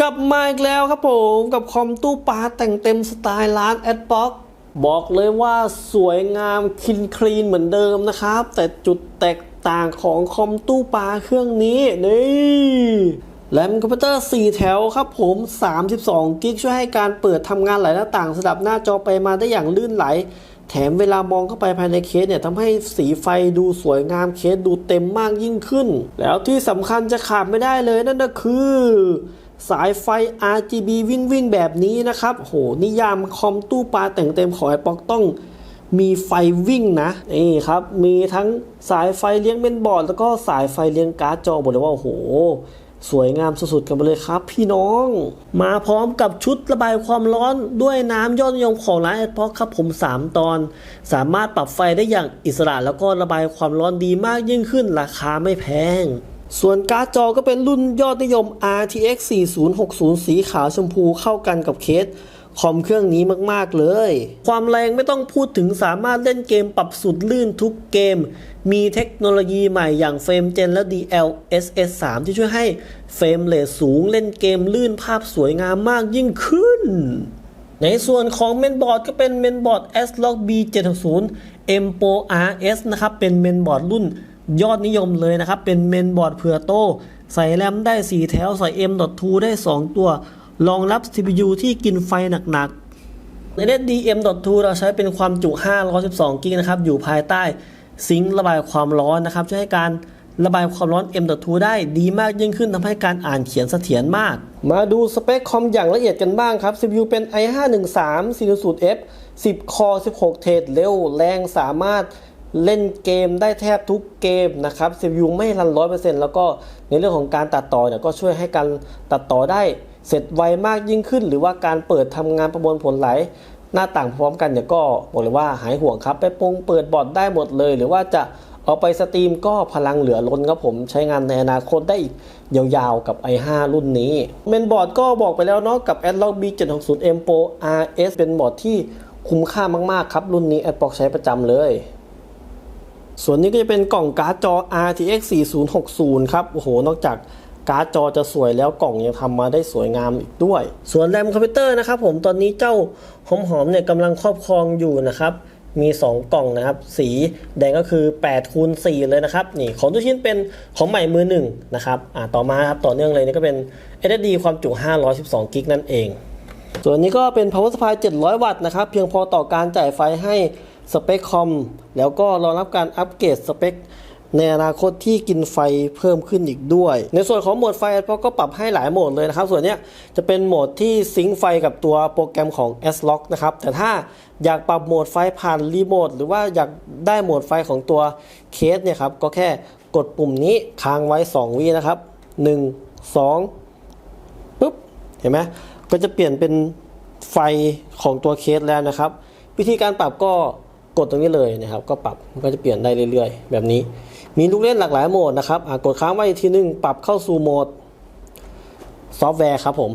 กลับมาอีกแล้วครับผมกับคอมตู้ปลาแต่งเต็มสไตล์ร้านแอดบ็อกบอกเลยว่าสวยงามคินคลีนเหมือนเดิมนะครับ แต่จุดแตกต่างของคอมตู้ปลาเครื่องนี้ นี่แรมคอมพิวเตอร์ 4 แถวครับผม 32 กิกช่วยให้การเปิดทำงานหลายหน้าต่างสลับหน้าจอไปมาได้อย่างลื่นไหล แถมเวลามองเข้าไปภายในเคสเนี่ยทำให้สีไฟดูสวยงามเคสดูเต็มมากยิ่งขึ้น แล้วที่สำคัญจะขาดไม่ได้เลยนั่นก็คือ สายไฟ RGB วิ่งวิ่งแบบนี้นะครับ โห นิยามคอมตู้ปลาแต่งเต็มของไอปอกต้องมีไฟวิ่งนะนี่ครับ มีทั้งสายไฟเลี้ยงเมนบอร์ด แล้วก็สายไฟเลี้ยงการ์ดจอบอกเลยว่าโอ้โห สวยงามสุดๆกันไปเลยครับ พี่น้อง มาพร้อมกับชุดระบายความร้อนด้วยน้ำยอดนิยมของร้านแอดพ็อกครับผม 3 ตอน สามารถปรับไฟได้อย่างอิสระแล้วก็ระบายความร้อนดีมากยิ่งขึ้น ราคาไม่แพง ส่วนการ์ดจอก็เป็นรุ่นยอดนิยม RTX 4060 สีขาวชมพูเข้ากันกับเคส คอมเครื่องนี้มากๆเลย ความแรงไม่ต้องพูดถึงสามารถเล่นเกมปรับสุดลื่นทุกเกม มีเทคโนโลยีใหม่อย่างเฟรมเจนและ DLSS 3 ที่ช่วยให้เฟรมเรทสูงเล่นเกมลื่นภาพสวยงามมากยิ่งขึ้น ในส่วนของเมนบอร์ดก็เป็นเมนบอร์ด S-Log B760 M Pro RS นะครับ เป็นเมนบอร์ดรุ่นยอดนิยมเลยนะครับ เป็นเมนบอร์ดเผื่อโต ใส่แรมได้ 4 แถว ใส่ M.2 ได้ 2 ตัว รองรับ CPU ที่กินไฟหนักๆ ใน SDM.2 เราใช้เป็นความจุ 512 กิกนะครับ อยู่ภายใต้ซิงค์ระบายความร้อนนะครับช่วยให้การระบายความร้อน M.2 ได้ดีมากยิ่งขึ้นทำให้การอ่านเขียนเสถียรมาก มาดูสเปคคอมอย่างละเอียดกันบ้างครับ CPU เป็น i513 400F 10คอ16 เทรดเร็วแรงสามารถเล่นเกมได้แทบทุกเกมนะครับ CPU ไม่รัน 100%แล้วก็ในเรื่องของการตัดต่อเนี่ยก็ช่วยให้การตัดต่อได้ เสร็จไวมากยิ่งขึ้น หรือว่าการเปิดทำงานประมวลผลไหล หน้าต่างพร้อมกันเนี่ยก็บอกเลยว่าหายห่วงครับ ไปปรุงเปิดบอร์ดได้หมดเลย หรือว่าจะเอาไปสตรีมก็พลังเหลือล้นครับผมใช้งานในอนาคตได้อีกยาวๆกับ i5 รุ่นนี้เมนบอร์ดก็บอกไปแล้วเนาะกับ a d l o g B760 M Pro RS เป็นบอร์ดที่คุ้มค่ามากๆครับ รุ่นนี้ a d b l o c ใช้ประจำเลยส่วนนี้ก็จะเป็นกล่องการ์ดจอ RTX 4060 ครับ โอ้โห นอกจาก การ์ดจอจะสวยแล้วกล่องยังทำมาได้สวยงามอีกด้วย ส่วนแรมคอมพิวเตอร์นะครับผมตอนนี้เจ้าหอมหอมๆเนี่ยกำลังครอบครองอยู่นะครับมี 2 กล่องนะครับ สีแดงก็คือ8คูณ4เลยนะครับนี่ของทุกชิ้นเป็นของใหม่มือหนึ่งนะครับอ่าต่อมาครับต่อเนื่องเลยนี่ก็เป็น SSD ความจุ 512กิกนั่นเอง ส่วนนี้ก็เป็น power supply 700 วัตต์นะครับเพียงพอต่อการจ่ายไฟให้สเปคคอมแล้วก็รองรับการอัปเกรดสเปค ในอนาคตที่กินไฟเพิ่มขึ้นอีกด้วย ในส่วนของโหมดไฟก็ปรับให้หลายโหมดเลยนะครับ ส่วนนี้จะเป็นโหมดที่ซิงค์ไฟกับตัวโปรแกรมของ S-Log นะครับ แต่ถ้าอยากปรับโหมดไฟผ่านรีโมทหรือว่าอยากได้โหมดไฟของตัวเคสเนี่ยครับก็แค่กดปุ่มนี้ค้างไว้ 2วินะครับ 1 2ปุ๊บเห็นไหมก็จะเปลี่ยนเป็นไฟของตัวเคสแล้วนะครับ วิธีการปรับก็กดตรงนี้เลยนะครับ ก็ปรับก็จะเปลี่ยนได้เรื่อยๆ แบบนี้ มีลูกเล่นหลากหลายโหมดนะครับอะกดค้างไว้อีกทีนึงปรับเข้าสู่โหมดซอฟต์แวร์ครับผม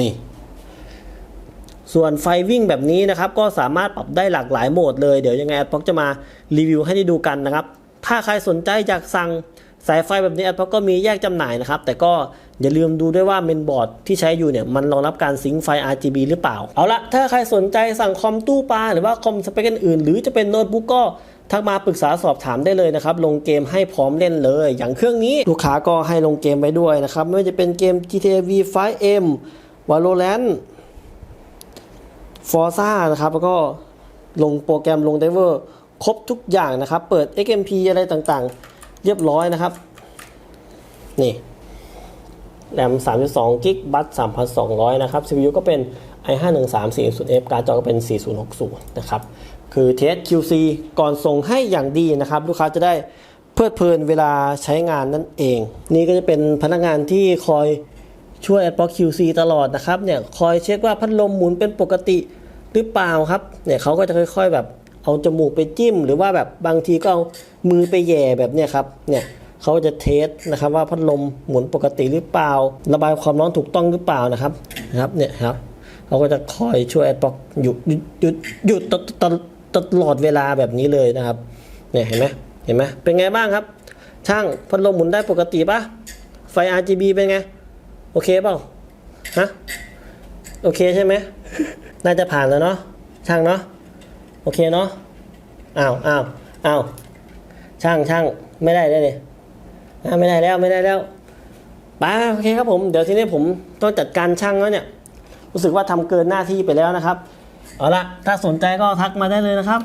นี่ส่วนไฟวิ่งแบบนี้นะครับก็สามารถปรับได้หลากหลายโหมดเลยเดี๋ยวยังไงแอดพ็อกจะมารีวิวให้ได้ดูกันนะครับ ถ้าใครสนใจอยากสั่งสายไฟแบบนี้แอดพ็อกก็มีแยกจำหน่ายนะครับ แต่ก็อย่าลืมดูด้วยว่าเมนบอร์ดที่ใช้อยู่เนี่ยมันรองรับการซิงไฟ RGB หรือเปล่า เอาละถ้าใครสนใจสั่งคอมตู้ปลาหรือว่าคอมสเปคอื่น หรือจะเป็นโน้ตบุ๊กก็ ทักมาปรึกษาสอบถามได้เลยนะครับ ลงเกมให้พร้อมเล่นเลย อย่างเครื่องนี้ลูกค้าก็ให้ลงเกมไปด้วยนะครับ ไม่ว่าจะเป็นเกม GTA V5M Valorant Forza นะครับ แล้วก็ลงโปรแกรมลงไดเวอร์ครบทุกอย่างนะครับ เปิด XMP อะไรต่างๆ เรียบร้อยนะครับ นี่แรม32กิกบัต3,200 นะครับ CPU ก็เป็น i513 40F การ์ดจอก็เป็น 4060 นะครับ คือเทส QC ก่อนส่งให้อย่างดีนะครับ ลูกค้าจะได้เพลิดเพลินเวลาใช้งานนั่นเอง นี่ก็จะเป็นพนักงานที่คอยช่วย AdBlock QC ตลอดนะครับเนี่ยคอยเช็คว่าพัดลมหมุนเป็นปกติหรือเปล่าครับเนี่ยเขาก็จะค่อย ๆ แบบเอาจมูกไปจิ้ม หรือว่าแบบบางทีก็เอามือไปแย่แบบเนี้ยครับเนี่ยเขาจะเทสนะครับว่าพัดลมหมุนปกติหรือเปล่า ระบายความร้อนถูกต้องหรือเปล่านะครับนะครับเนี่ยครับเขาก็จะคอยช่วยแอดบ็อกหยุดหยุดหยุดหยุดต ตลอดเวลาแบบนี้เลยนะครับเนี่ยเห็นไหมเห็นไหมเป็นไงบ้างครับ ช่างพัดลมหมุนได้ปกติปะไฟ RGB เป็นไง โอเคเปล่าฮะโอเคใช่ไหมน่าจะผ่านแล้วเนาะช่างเนาะโอเคเนาะอ้าวอ้าวอ้าวช่างช่างไม่ได้เลยเนี่ยไม่ได้แล้วไม่ได้แล้วป้าโอเคครับผม เดี๋ยวทีนี้ผมต้องจัดการช่างแล้วเนี่ย รู้สึกว่าทำเกินหน้าที่ไปแล้วนะครับ เอาละถ้าสนใจก็ทักมาได้เลยนะครับ